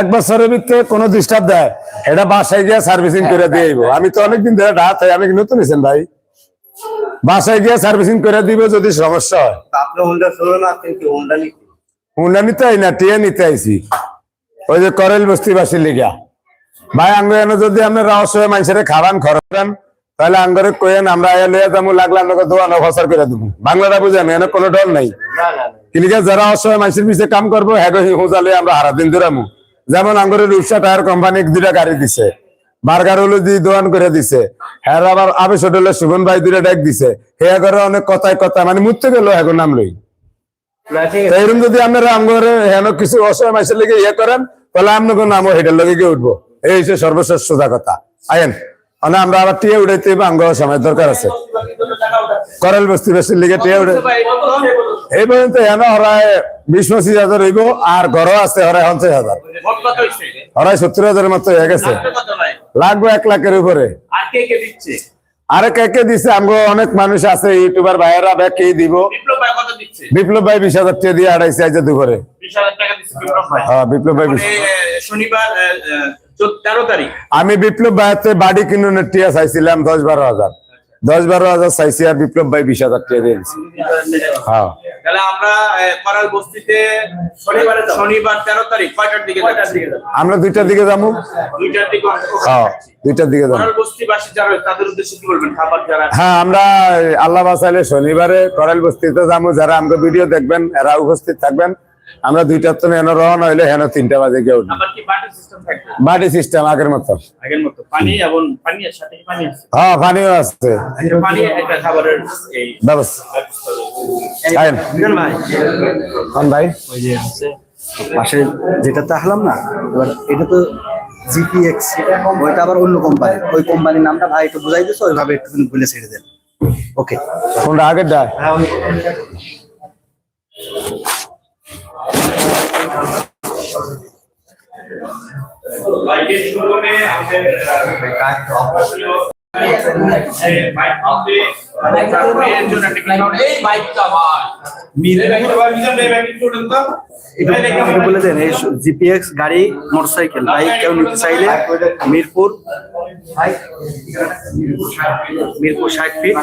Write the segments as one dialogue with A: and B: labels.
A: এক বছরের ভিতরে কোনো ডিস্টার্ব দেয় এটা বাসায় গিয়ে সার্ভিসিং করে দিয়ে আইবো। আমি তো অনেকদিন ধরে ডাক হয় আমি নতুন নিছেন ভাই? বাসায় গিয়ে সার্ভিসিং করে দিব যদি সমস্যা হয়।
B: হুন্ডা নিতে
A: আই না টিয়ে নিতে? আইছি। ওই যে করেল বস্তিবাসীর লিগা। ভাই আঙ্গ এনে যদি আপনি রহস্য মানুষের খাবান খরচান তাহলে আঙ্গরে কইেন আমরা আয়া লইয়া যাব লাগলে আপনাকে করে দেবো। বাংলাটা বুঝেন এনে কোনো ডর নাই। কিলিকা যারা অসহায় মানুষের পিছিয়ে কাম করব হ্যাঁ হুঁজালে আমরা হারা দিন ধরামু যেমন আঙ্গুরের রূপসা টায়ার কোম্পানি দুটা গাড়ি দিছে। বার্গার হলো দিয়ে দোয়ান করে দিছে। হ্যাঁ আবার আবেশ হোটেলে সুগন ভাই দুটা ডেক দিছে। হ্যাঁ করে অনেক কথায় কথা মানে মুততে গেল এখন নাম লই। এরকম যদি আপনারা আঙ্গরে হেন কিছু অসহায় মানুষের লেগে ইয়ে করেন তাহলে আপনাকে নামও হেটার লগে গিয়ে উঠবো। এই হচ্ছে সর্বশেষ সোজা কথা। আয়েন। মানে আমরা আবার টিয়ে উঠাইতে আঙ্গ সময় দরকার আছে। করেল বস্তি বেশি লিগে টিয়ে উঠে এই পর্যন্ত এনে হরায় বিশ পঁচিশ হাজার হইব, আর ঘরও আছে হরায় পঞ্চাশ হাজার। হরায় সত্তর হাজারের মতো হয়ে গেছে।
C: লাগবে
A: এক লাখের উপরে
C: আর কে কে
A: দিছে? আমগো অনেক মানুষ আছে ইউটিউবার ভাইয়েরা ব্যাগ কে দিব?
C: বিপ্লব ভাই?
A: বিশ হাজার টাকা দিয়ে আড়াইছে আজ দুপুরে।
C: 20,000 টাকা দিচ্ছে বিপ্লব ভাই।
A: হ্যাঁ
C: শনিবার তেরো তারিখ।
A: আমি বিপ্লব ভাইয়ের বাড়ি কিনুনের টিয়া চাইছিলাম দশ বারো হাজার। দশ বারো হাজার চাইছি আর বিপ্লব ভাই বিশ হাজার টাকা দিয়ে দিছি হ্যাঁ।
C: আমরা আহ, করাল বস্তিতে শনিবার শনিবার তেরো তারিখ কয়টার দিকে যাচ্ছি?
A: আমরা দুইটার দিকে যাব।
C: দুইটার দিকে
A: হ্যাঁ যাব।
C: করাল বস্তিবাসী যারা রয়েছে, তাদের উদ্দেশ্যে কি বলবেন? খাবার যারা
A: হ্যাঁ আমরা আল্লাহ বাসাইলে শনিবারে করাল বস্তিতে যাব। যারা আমাকে ভিডিও দেখবেন এরা উপস্থিত থাকবেন। আমরা দুইটার তো হেন রওনা হইলে হেন তিনটা বাজে গিয়ে
C: আবার বাটি সিস্টেম থাকবে?
A: বাড়ি সিস্টেম আগের মতো।
C: আগের মতো পানি এবং পানি সাথে পানি আছে?
A: হ্যাঁ পানিও আছে।
C: পানি একটা খাবারের এই
A: ব্যবস্থা। আইন। কোন ভাই?
D: ওই যে হচ্ছে পাশে যেটা তাহলাম না এবার এটা তো জিপিএক্স ওইটা আবার অন্য কোম্পানি ওই কোম্পানির নামটা ভাই একটু বুঝাই দিছো ওইভাবে একটু বলে ছেড়ে দেন। ওকে
A: কোনটা আগের
C: বাইকের শুরুতে আমাদের
D: বলে দেন জিপিএক্স গাড়ি মোটরসাইকেল বাইক কেউ নিতে চাইলে মিরপুর মিরপুর ষাট ফিট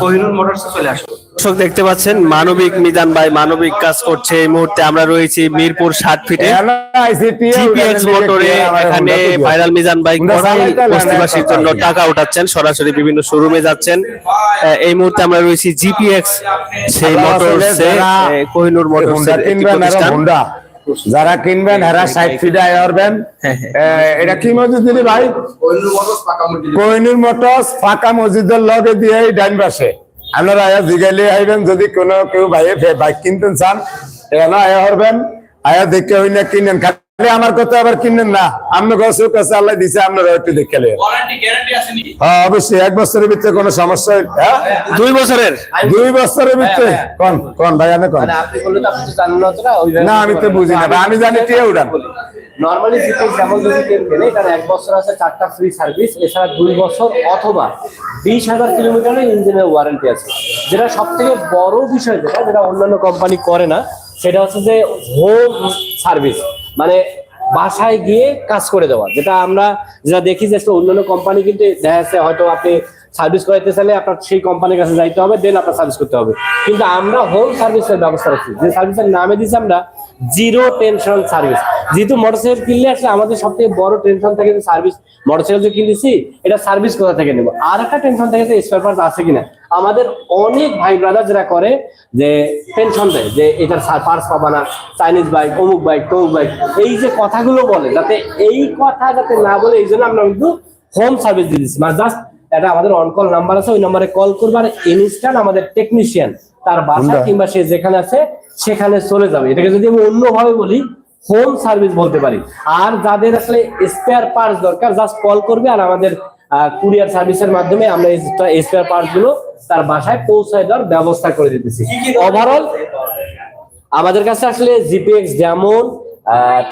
D: কোহিনুর মোটরসে চলে আসো
E: দর্শক দেখতে পাচ্ছেন মানবিক মিজান ভাই মানবিক কাজ করছে এই মুহূর্তে আমরা রয়েছি মিরপুর ষাট ফিটে জিপিএক্স মোটরে এখানে ভাইরাল মিজান ভাই বস্তিবাসীর জন্য টাকা উঠাচ্ছেন সরাসরি বিভিন্ন শোরুমে যাচ্ছেন। এই মুহূর্তে আমরা রয়েছি জিপিএক্স সেই মোটরসে কোহিনুর মোটরস
A: যারা কিনবেন এরা ষাট ফিট আয় এটা কি মসজিদ দিদি ভাই? কোহিনুর মোটরস ফাঁকা মসজিদের লগে দিয়ে এই ডাইন পাশে। আপনারা আয়া জিগাইলে আইবেন যদি কোনো কেউ ভাইয়ে বাইক কিনতেন চান এখানে আয়া করবেন আয়া দেখে হই না কিনেন। আমার কথা আবার কিনেন না। আপনার কাছে কাছে আল্লাহ দিছে আপনারা একটু দেখে নেবেন
C: ওয়ারেন্টি গ্যারান্টি আছে নি
A: হ্যাঁ অবশ্যই এক বছরের ভিতরে কোনো সমস্যা হ্যাঁ?
E: দুই বছরের?
A: দুই বছরের ভিতরে? কোন কোন ভাই আমি কোন?
D: জানেন না
A: আমি তো বুঝি না আমি জানি কে উড়ান।
D: নর্মালি জিপিএস যেমন যদি কেউ কেনে এখানে এক বছর আছে চারটা ফ্রি সার্ভিস এছাড়া দুই বছর অথবা বিশ হাজার কিলোমিটারের ইঞ্জিনের ওয়ারেন্টি আছে। যেটা সব থেকে বড় বিষয় যেটা যেটা অন্যান্য কোম্পানি করে না সেটা হচ্ছে যে হোম সার্ভিস মানে বাসায় গিয়ে কাজ করে দেওয়া, যেটা আমরা যেটা দেখি যে অন্যান্য কোম্পানি কিন্তু দেখা যাচ্ছে হয়তো আপনি সার্ভিস করাইতে চাইলে আপনার সেই কোম্পানির কাছে যাইতে হবে দেন আপনার সার্ভিস করতে হবে। কিন্তু আমরা হোম সার্ভিসের ব্যবস্থা রাখছি। যে সার্ভিসের নামে দিচ্ছি আমরা জিরো টেনশন সার্ভিস। যেহেতু মোটরসাইকেল কিনলে আসলে আমাদের সব থেকে বড় টেনশন থাকে যে সার্ভিস মোটরসাইকেল যে কিনেছি, এটা সার্ভিস কোথা থেকে নেব? আর একটা টেনশন থাকে যে স্পেয়ার পার্টস আছে কিনা? আমাদের অনেক ভাই ব্রাদার যারা করে যে টেনশন দেয় যে এটার পার্টস পাবা না চাইনিজ বাইক অমুক বাইক তমুক বাইক এই যে কথাগুলো বলে, যাতে এই কথা যাতে না বলে এই জন্য আমরা কিন্তু হোম সার্ভিস দিয়ে দিচ্ছি। মানে জাস্ট এটা আমাদের অন কল নাম্বার আছে ওই নাম্বারে কল করবে আর ইনস্ট্যান্ট আমাদের টেকনিশিয়ান তার বাসা কিংবা সে যেখানে আছে সেখানে চলে যাবে। এটাকে যদি আমি অন্যভাবে বলি হোম সার্ভিস বলতে পারি। আর যাদের আসলে স্পেয়ার পার্টস দরকার জাস্ট কল করবে আর আমাদের কুরিয়ার সার্ভিসের মাধ্যমে আমরা এই স্পেয়ার পার্টসগুলো তার বাসায় পৌঁছায় দেওয়ার ব্যবস্থা করে দিতেছি। ওভারঅল আমাদের কাছে আসলে জিপিএক্স যেমন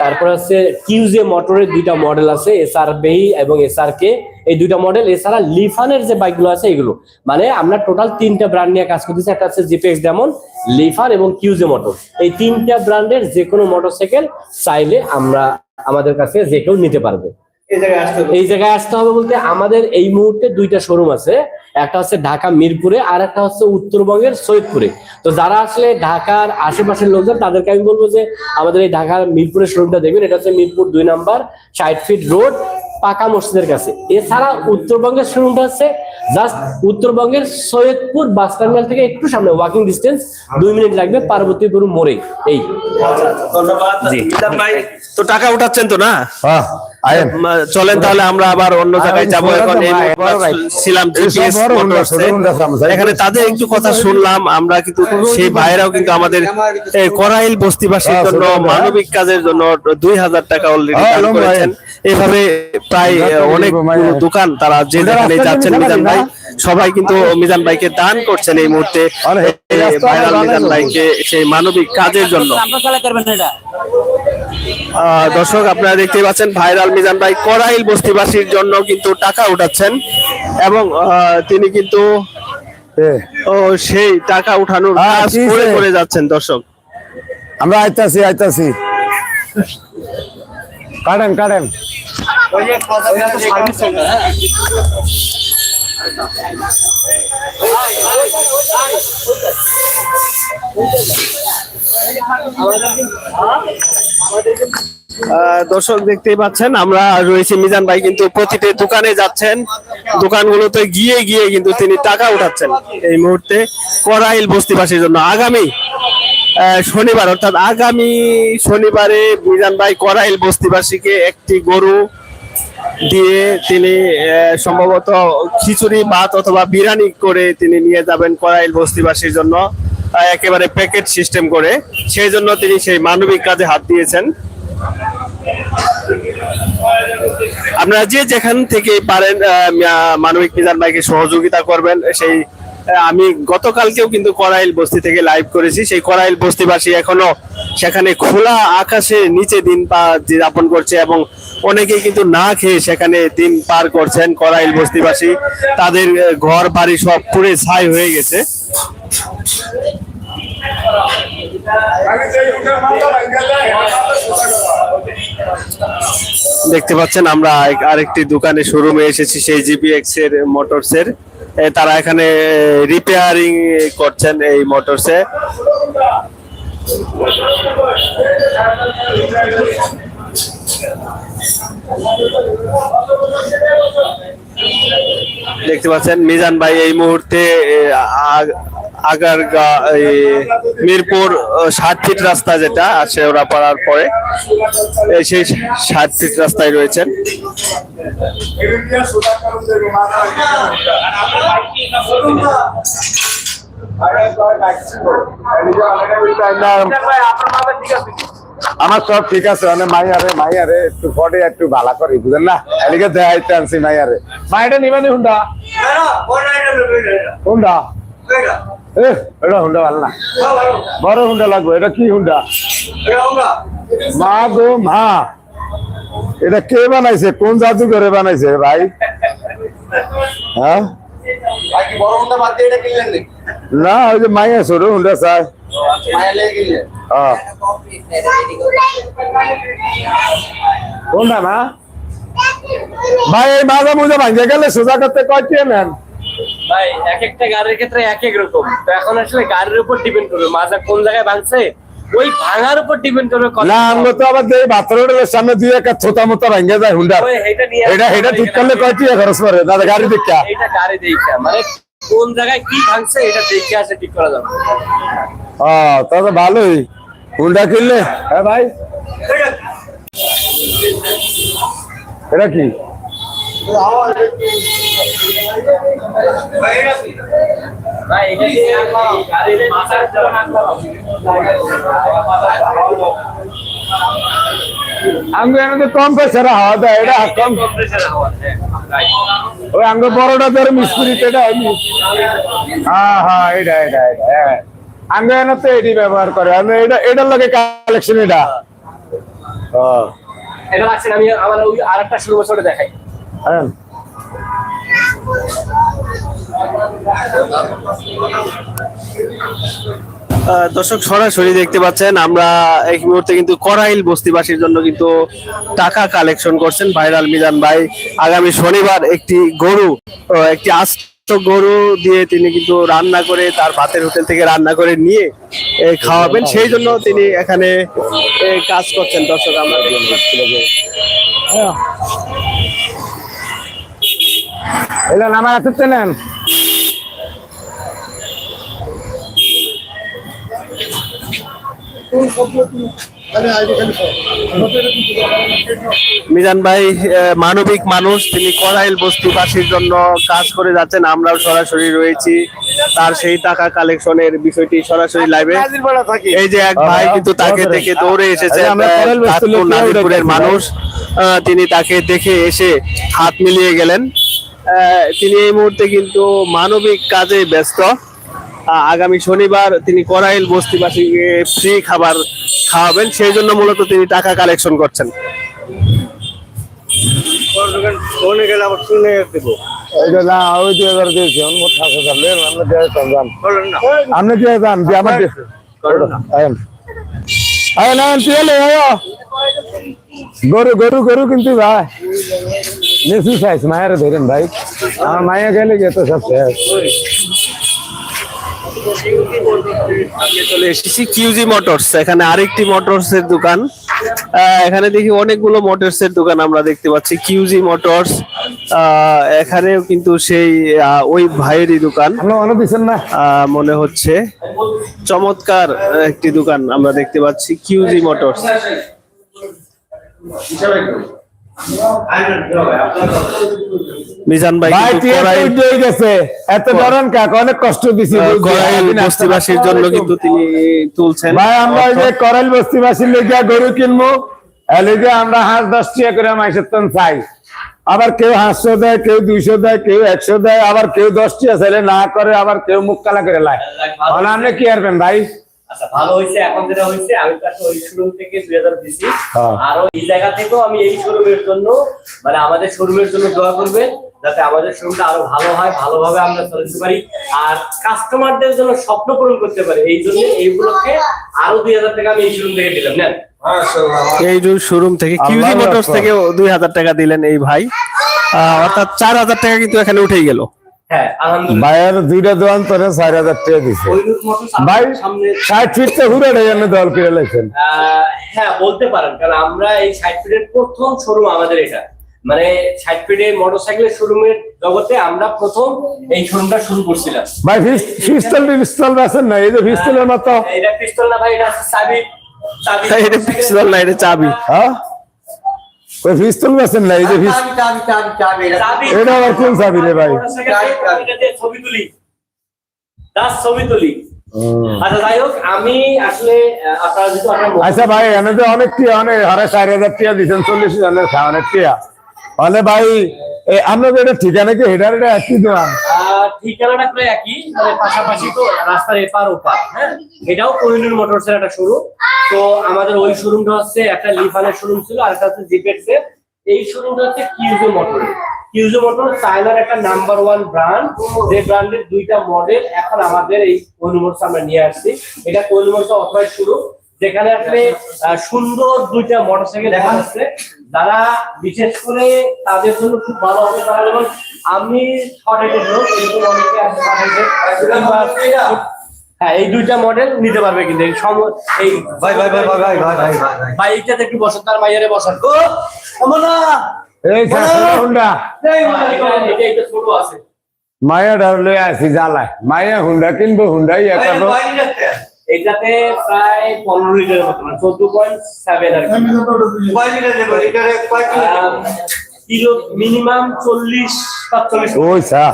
D: তারপর আছে কিউজে মোটরের দুইটা মডেল আছে এসআর বেই এবং এসআর কে এই দুইটা মডেল এছাড়া লিফানের যে বাইকগুলো আছে, এগুলো। মানে আমরা টোটাল তিনটা ব্র্যান্ড নিয়ে কাজ করতেছি। একটা আছে জিপেক্স যেমন লিফান এবং কিউজে মোটর এই তিনটা ব্র্যান্ডের যে কোনো মোটরসাইকেল চাইলে আমরা আমাদের কাছে যে কেউ নিতে পারবে।
B: এই জায়গায় আসতে হবে।
D: বলতে আমাদের এই মুহূর্তে দুইটা শোরুম আছে। একটা হচ্ছে ঢাকা মিরপুরে আর একটা হচ্ছে উত্তরবঙ্গের সৈয়দপুরে। তো যারা আসলে ঢাকার আশেপাশের লোকজন, তাদেরকে আমি বলব যে আমাদের এই ঢাকার মিরপুরের শোরুমটা দেখবেন। এটা হচ্ছে মিরপুর দুই নাম্বার, ষাট ফিট রোড পাকা মসজিদের কাছে। এছাড়া উত্তরবঙ্গের শোরুমটা হচ্ছে জাস্ট উত্তরবঙ্গের সৈয়দপুর বাস টার্মিনাল থেকে একটু সামনে ওয়াকিং ডিস্টেন্স দুই মিনিট লাগবে পার্বতীপুর মোড়ে। এই।
C: ধন্যবাদ।
E: তো টাকা উঠাচ্ছেন তো না?
A: হ্যাঁ
E: চলেন তাহলে আমরা আবার অন্য জায়গায় যাব। এখন। ছিলাম তাদের একটু কথা শুনলাম। আমরা কিন্তু সেই ভাইরাও কিন্তু আমাদের এই করাইল বস্তিবাসীর
A: হ্যাঁ,
E: জন্য মানবিক কাজের জন্য দুই হাজার টাকা অলরেডি
A: হ্যাঁ,
E: দান করেছেন। এইভাবে প্রায় অনেক। দোকান তারা যে যেখানে যাচ্ছেন মিজান ভাই সবাই কিন্তু মিজান ভাইকে দান করছেন এই মুহূর্তে ভাইরাল মিজান ভাইকে সেই মানবিক কাজের জন্য। আহ, দর্শক আপনারা দেখতে পাচ্ছেন ভাইরাল মিজান ভাই করাইল বস্তিবাসীর জন্য কিন্তু টাকা উঠাচ্ছেন এবং আহ, তিনি কিন্তু ও সেই টাকা উঠানোর কাজ করে করে যাচ্ছেন দর্শক।
A: আমরা আইতাছি আইতাছি। কাটেন কাটেন।
E: দর্শক দেখতেই পাচ্ছেন, আমরা রয়েছি মিজান ভাই কিন্তু প্রতিটি দোকানে যাচ্ছেন। দোকানগুলোতে গিয়ে গিয়ে কিন্তু তিনি টাকা উঠাচ্ছেন এই মুহূর্তে করাইল বস্তিবাসীর জন্য। আগামী শনিবার, অর্থাৎ আগামী শনিবারে মিজান ভাই করাইল বস্তিবাসীকে একটি গরু দিয়ে তিনি সম্ভবত খিচুড়ি, ভাত অথবা বিরিয়ানি করে তিনি নিয়ে যাবেন করাইল বস্তিবাসীর জন্য একেবারে প্যাকেট সিস্টেম করে। সেই জন্য তিনি সেই মানবিক কাজে হাত দিয়েছেন। আপনারা যে যেখান থেকে পারেন মানবিক মিজান ভাইকে সহযোগিতা করবেন, সেই আমি গতকালকেও কিন্তু করাইল বস্তি থেকে লাইভ করেছি। সেই করাইল বস্তিবাসী এখনও সেখানে খোলা আকাশে নিচে দিন পা যাপন করছে এবং অনেকে কিন্তু না খেয়ে সেখানে দিন পার করছেন করাইল বস্তিবাসী। তাদের ঘর, বাড়ি সব পুরে ছাই হয়ে গেছে। দেখতে পাচ্ছেন, আমরা আরেকটি দোকানে শোরুমে এসেছি, সেই জিপিএক্স এর মোটরস এর। তারা এখানে রিপেয়ারিং করছেন এই মোটরসে দেখতে পাচ্ছেন, মিজান ভাই এই মুহূর্তে আগারগা এই মিরপুর ষাট ফিট রাস্তা যেটা আছে ওরা পাড়ার পরে এই সেই ষাট ফিট রাস্তায় রয়েছেন।
A: আমার সব ঠিক আছে মানে মাইয়ারে মাইয়ারে একটু ফটে একটু ভালো করি বুঝেন না? এদিকে দেখাইতে আনছি মাইয়ারে। মাইটা নিবানি হুন্ডা? হুন্ডা? এটা হুন্ডা ভালো না। বড় হুন্ডা লাগবে, এটা কি হুন্ডা? মা গো মা এটা কে বানাইছে? কোন জাদুঘরে বানাইছে ভাই? হ্যাঁ না, ওই যে মাইয়া সরু হুন্ডা হ্যাঁ কোনটা না ভাই, এই মাজা মুজা ভাঙে গেলে সোজা করতে কয়টি নেন
D: ভাই এক একটা গাড়ির ক্ষেত্রে এক এক রকম। তো এখন আসলে গাড়ির উপর ডিপেন্ড করবে মাজা কোন জায়গায় ভাঙছে ওই ভাঙার উপর ডিপেন্ড করবে কত
A: না আমরা তো আবার যে বাথর সামনে দুই একটা ছোটা মোটা ভাঙে যায় হুন্ডা
D: এটা
A: এটা এটা ঠিক করলে কয়টি খরচ করে? দাদা গাড়ি দেখা
D: এটা গাড়ি দেখা মানে কোন জায়গায় কি ভাঙছে এটা দেখে আসে ঠিক করা যাবে।
A: তাহলে ভালোই। হুন্ডা কিনলে? হ্যাঁ ভাই। এটা কি? ব্যবহার করে আমি এটা এটার কালেকশন এটা।
D: আমি আমার ওই আরেকটা শুরু বছরে দেখাই।
E: আহ, দর্শক সরাসরি দেখতে পাচ্ছেন আমরা এই মুহূর্তে কিন্তু করাইল বস্তিবাসীর জন্য কিন্তু টাকা কালেকশন করছেন ভাইরাল মিজান ভাই। আগামী শনিবার একটি গরু একটি আস্ত গরু দিয়ে তিনি কিন্তু রান্না করে তার ভাতের হোটেল থেকে রান্না করে নিয়ে খাওয়াবেন। সেই জন্য তিনি এখানে কাজ করছেন দর্শক আমরা। পাচ্ছি।
A: এলেন আমার হাতে চেনেন
E: মিজান ভাই মানবিক মানুষ তিনি করাইল বস্তিবাসীর জন্য কাজ করে যাচ্ছেন আমরাও সরাসরি রয়েছি। তার সেই টাকা কালেকশনের বিষয়টি সরাসরি লাইভে এই যে এক ভাই কিন্তু তাকে দেখে দৌড়ে এসেছে নাজিরপুরের মানুষ। আহ, তিনি তাকে দেখে এসে হাত মিলিয়ে গেলেন। তিনি এই মুহূর্তে কিন্তু মানবিক কাজে ব্যস্ত। আগামী শনিবার তিনি করাইল বস্তিবাসীকে ফ্রি খাবার খাওয়াবেন সেই জন্য মূলত তিনি টাকা কালেকশন করছেন।
A: যান গরু গরু গরু কিন্তু ভাই। বেশি সাইজ মায়ের ধরেন ভাই। আমার মায়া গেলে গিয়ে তো সব শেষ
E: চলে এসেছি কিউজি মোটরস এখানে আরেকটি মোটরস এর দোকান। আহ, এখানে দেখি অনেকগুলো মোটরস এর দোকান আমরা দেখতে পাচ্ছি। কিউজি মোটরস এখানেও কিন্তু সেই ওই ভাইয়েরই দোকান। মনে হচ্ছে। চমৎকার একটি দোকান আমরা দেখতে পাচ্ছি কিউজি মোটরস মিজান ভাই
A: ভাই
E: কিন্তু
A: টিয়া
E: কড়াই-
A: তো উঠে গেছে। এত ধরেন কাক অনেক কষ্ট দিছি
E: আহ,
A: বুঝছি।
E: কড়াইল
A: আপনি নাস্তা
E: বস্তিবাসীর জন্য কিন্তু তিনি তুলছেন।
A: ভাই আমরা যে করাইল বস্তিবাসীর লেগে গরু কিনবো এলিগে আমরা হাঁস দশ টাকা করে মাইসের তন চাই। আবার কেউ হাঁসশো দেয় কেউ দুইশো দেয় কেউ একশো দেয় আবার কেউ দশ টাকা ছেলে না করে আবার কেউ মুখ কালা করে লাই তাহলে আপনি কি আরবেন ভাই?
D: আচ্ছা ভালো হয়েছে এখন যেটা হয়েছে আমি তো ওই শোরুম থেকে দুই হাজার দিছি
A: হ্যাঁ।
D: আরও এই জায়গা থেকেও আমি এই শোরুমের জন্য মানে আমাদের শোরুমের জন্য দোয়া করবেন যাতে আমাদের শোরুমটা আরও ভালো হয় ভালোভাবে আমরা চলতে পারি। আর কাস্টমারদের জন্য স্বপ্ন পূরণ করতে পারি এই জন্য এইগুলোকে আরও দুই হাজার টাকা আমি এই শোরুম থেকে দিলাম নেন।
E: এই যে শোরুম থেকে কিউজি মোটরস থেকে দুই হাজার টাকা দিলেন এই ভাই। অর্থাৎ চার হাজার টাকা কিন্তু এখানে উঠেই গেল।
A: ভাইয়ের দুইটা দোয়ান তোরে চার হাজার টাকা দিছে। ভাই ষাট ফিট ঘুরে জন্য দল করে লাইছেন।
D: হ্যাঁ বলতে পারেন কারণ আমরা এই ষাট ফিটের প্রথম শোরুম আমাদের এটা। মানে ষাট ফিটের মোটরসাইকেলের শোরুমের জগতে আমরা প্রথম এই শোরুমটা শুরু করছিলাম।
A: ভাই পিস্তল পিস্তল বেছেন না? এই যে পিস্তলের মতো।
D: এটা পিস্তল না ভাই এটা চাবি। চাবি
E: এটা পিস্তল না এটা চাবি।
A: হ্যাঁ। ওই পিস্তল বেছেন না এই যে এটা আবার কোন চাবি রে ভাই?
D: ছবি তুলি। দাস ছবি তুলি। আচ্ছা
A: আচ্ছা ভাই এনে তো অনেক টিয়া অনেক হারে চার হাজার টিয়া দিচ্ছেন চল্লিশ হাজার খাওয়ানোর টিয়া। তাহলে ভাই এ, আপনাদের এটা ঠিকানা কি? হেডার এটা দোকান?
D: আহ, ঠিকানাটা প্রায় একই মানে পাশাপাশি তো রাস্তার এপার ওপার হ্যাঁ? এটাও কোহিনুর মোটরস একটা শোরুম তো আমাদের ওই শোরুমটা হচ্ছে একটা লিফানের শোরুম ছিল, আর একটা হচ্ছে জিপেক্স এর এই শোরুমটা হচ্ছে কিউজো মোটর কিউজো মোটর চায়নার একটা নাম্বার ওয়ান ব্র্যান্ড যে ব্র্যান্ডের দুইটা মডেল এখন আমাদের এই কোহিনুর আমরা নিয়ে আসছি। এটা কোহিনুর অথরাইজ শুরু যেখানে আসলে সুন্দর দুইটা মোটরসাইকেল দেখা যাচ্ছে। যারা বিশেষ করে তাদের জন্য খুব ভালো হবে তারা যেমন আমি হ্যাঁ এই দুইটা মডেল নিতে পারবে কিন্তু। এই এই
B: ভাই ভাই ভাই ভাই ভাই ভাই ভাই
D: বাইকটাতে একটু বসেন তার মাইয়ারে বসান।
B: গো
A: আমনা হুন্ডা।
D: হ্যাঁ, ছোট আছে।
A: মায়া ডালে আসি জ্বালায়। মায়া হুন্ডা কিনবো হুন্ডাই একটা
D: এটাতে প্রায় পনেরো লিটার মতো মানে চোদ্দ পয়েন্ট সেভেন আর
B: কয় কিলো?
D: মিনিমাম চল্লিশ পাঁচচল্লিশ
A: ওই স্যার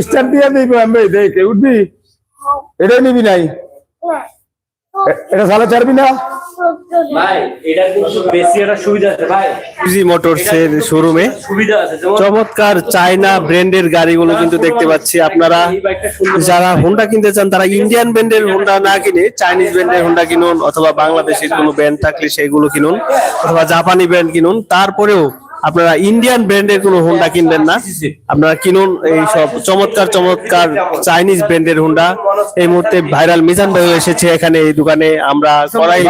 A: স্টার দিয়ে দিবি আমি দেখে উঠবি। এটা নিবি নাই। এ- এটা চালা চারবি না?
D: ভাই এটা কিন্তু বেশি একটা সুবিধা আছে ভাই।
E: কিউজি মোটরস এর শোরুমে
D: সুবিধা আছে যেমন
E: চমৎকার চায়না ব্র্যান্ডের গাড়িগুলো কিন্তু দেখতে পাচ্ছি আপনারা। যারা হোন্ডা কিনতে চান তারা ইন্ডিয়ান ব্র্যান্ডের হোন্ডা না কিনে চাইনিজ ব্র্যান্ডের হোন্ডা কিনুন অথবা বাংলাদেশের কোনো ব্র্যান্ড থাকলে সেগুলো কিনুন অথবা জাপানি ব্র্যান্ড কিনুন। তারপরেও আপনারা ইন্ডিয়ান ব্র্যান্ডের কোনো হোন্ডা কিনবেন না। আপনারা কিনুন এই সব চমৎকার চমৎকার চাইনিজ ব্র্যান্ডের হোন্ডা এই মুহূর্তে ভাইরাল মিজান ভাই এসেছে এখানে এই দোকানে। আমরা করাই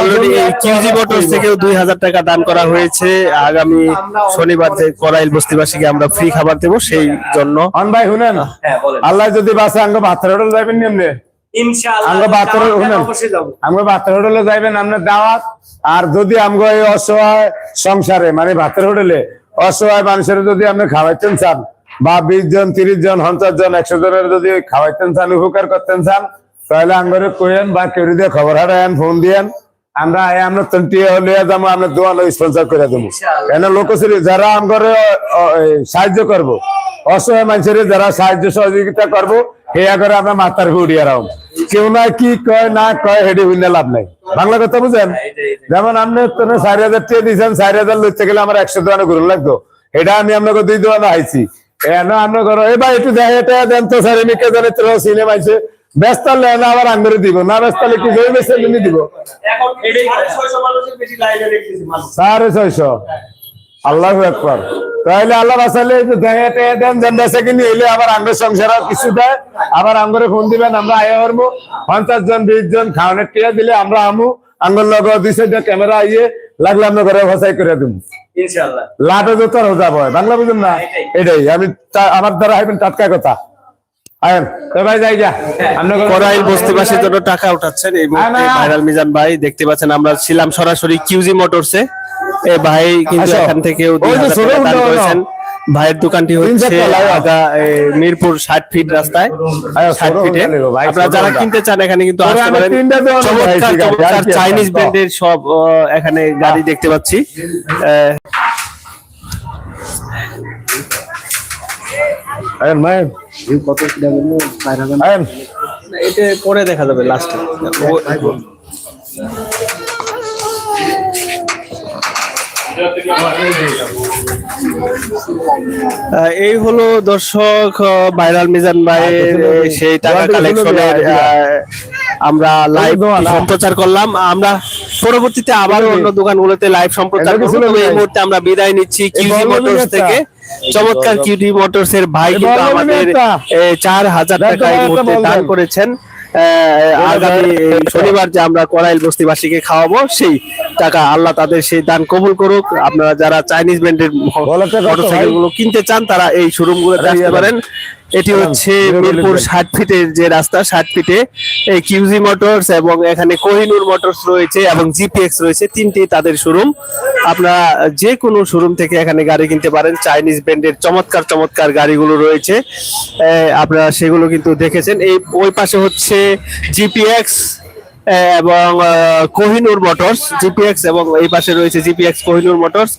E: অলরেডি এই কিউজি মোটরস থেকেও দুই হাজার টাকা দান করা হয়েছে। আগামী শনিবার যে করাইল বস্তিবাসীকে আমরা ফ্রি খাবার দেবো সেই জন্য।
A: ভাই শুনেন।
D: হ্যাঁ
A: আল্লাহ যদি বাসে আঙ্গ ভাতের হোটেল যাবেন নিম্নে
D: ইনশাআল্লাহ
A: আমরা বাতের
D: যাওয়ার
A: শুনেন
D: টাকা অবশ্যই যাব।
A: আমরা ভাতের হোটেলে যাইবেন আপনার দাওয়াত আর যদি আমগো এই অসহায় সংসারে মানে ভাতের হোটেলে অসহায় মানুষের যদি আপনি খাওয়াইতেন চান বা বিশ জন তিরিশ জন পঞ্চাশ জন একশো জনের যদি খাওয়াইতেন চান উপকার করতেন চান তাহলে আঙ্গরে কইেন বা কেউ দিয়ে খবর হারায়েন ফোন দিয়েন। আমরা আমরা তন্টি লিয়ে যাব আমরা দোয়ানো স্পন্সর করে দেবো। কেন লোকশ্রী যারা আমগরে সাহায্য করব অসহায় মানুষের যারা সাহায্য সহযোগিতা করব হেয়া করে আমরা মাথার উড়িয়ে রাও কেউ না কি কয় না কয় হেডে হইলে লাভ নাই। বাংলা কথা বুঝেন? যেমন আপনি চারি হাজার টাকা দিয়েছেন চারি হাজার লইতে গেলে আমার একশো দোকানে ঘুরে লাগতো। এটা আমি আপনাকে দুই দোকানে আইছি। এন আমরা করো এ ভাই একটু দেখে এটা দেন তো স্যার আমি কে জানে তোর সিনেমা আইছে। ব্যস্ত লেন আবার আঙ্গুরে দিব না ব্যস্ত হলে কি জয় বেসে তুমি দিব। সাড়ে ছয়শো আল্লাহ একবার তাহলে আল্লাহ বাসালে দেন দেন বেসে এলে আবার আঙ্গুর সংসার কিছু দেয়। আবার আঙ্গুরে ফোন দিবেন আমরা আয়া পারব পঞ্চাশ জন বিশ জন খাওয়ানোর টিয়া দিলে আমরা আমু। আঙ্গুর লগ দুই সাইডে ক্যামেরা আইয়ে লাগলে আমরা ঘরে ভাষাই করে দিব লাটে যত রোজা বয় বাংলা বুঝুন না? এটাই। আমি আমার দ্বারা হইবেন টাটকা কথা।
E: করাইল বস্তিবাসীর জন্য টাকা উঠাচ্ছেন এই মুহূর্তে। ভাইরাল মিজান ভাই দেখতে পাচ্ছেন আমরা ছিলাম সরাসরি কিউজি মোটরসে এ ভাই কিন্তু। এখান। করেছেন ভাইয়ের দোকানটি হচ্ছে মিরপুর ষাট ফিট রাস্তায় ষাট ফিটে আপনারা যারা কিনতে চান এখানে কিন্তু আসতে পারেন? চাইনিজ। ব্র্যান্ডের সব এখানে গাড়ি দেখতে পাচ্ছি আহ,
A: মায়ন। এই
E: কত
A: আয়ন
E: এটা পরে দেখা যাবে লাস্টে এই হলো দর্শক ভাইরাল মিজান ভাইয়ের সেই টাকা কালেকশনের আমরা লাইভ সম্প্রচার করলাম। আমরা পরবর্তীতে আবার অন্য দোকানগুলোতে লাইভ সম্প্রচার করব। এই মুহূর্তে আমরা বিদায় নিচ্ছি কিউজি মোটরস থেকে। চমৎকার কিউটি মোটরস এর ভাই কিন্তু আমাদের চার হাজার টাকা এই মুহূর্তে দান করেছেন। আগামী শনিবার যে আমরা করাইল বস্তিবাসীকে খাওয়াবো সেই টাকা আল্লাহ তাদের সেই দান কবুল করুক। আপনারা যারা চাইনিজ ব্র্যান্ডের মোটরসাইকেলগুলো কিনতে চান তারা এই
A: শোরুমগুলো
E: আসতে পারেন। এটি হচ্ছে মিরপুর ষাট ফিটের যে রাস্তা ষাট ফিটে এই কিউজি মোটরস এবং এখানে কোহিনুর মোটরস রয়েছে এবং জিপিএক্স রয়েছে। তিনটি তাদের শোরুম আপনারা যে কোনো শোরুম থেকে এখানে গাড়ি কিনতে পারেন। চাইনিজ ব্র্যান্ডের চমৎকার চমৎকার গাড়িগুলো রয়েছে। আপনারা সেগুলো কিন্তু দেখেছেন। এই ওই পাশে হচ্ছে জিপিএক্স এবং কোহিনুর মোটরস জিপিএক্স এবং এই পাশে রয়েছে জিপিএক্স কোহিনুর মোটরস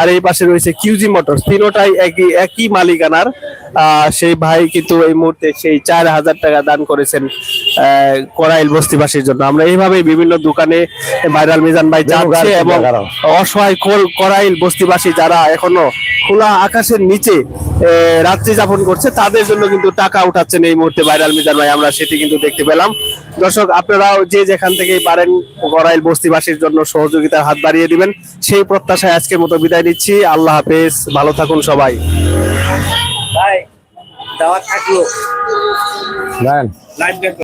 E: আর এই পাশে রয়েছে কিউজি মোটরস তিনোটাই একই একই মালিকানার সেই ভাই কিন্তু এই মুহূর্তে সেই চার হাজার টাকা দান করেছেন করাইল বস্তিবাসীর জন্য। আমরা এইভাবে বিভিন্ন দোকানে ভাইরাল মিজান ভাই যাচ্ছে এবং অসহায় করাইল বস্তিবাসী যারা এখনও খোলা আকাশের নিচে রাত্রি যাপন করছে তাদের জন্য কিন্তু টাকা উঠাচ্ছেন এই মুহূর্তে ভাইরাল মিজান ভাই। আমরা সেটি কিন্তু দেখতে পেলাম। দর্শক আপনারাও যে যেখান থেকেই পারেন করাইল বস্তিবাসীর জন্য সহযোগিতার হাত বাড়িয়ে দিবেন। সেই প্রত্যাশায় আজকের মতো বিদায় নিচ্ছি। আল্লাহ হাফেজ। ভালো থাকুন সবাই।
D: ভাই দাওয়াত থাকল।
A: নেন
C: লাইভ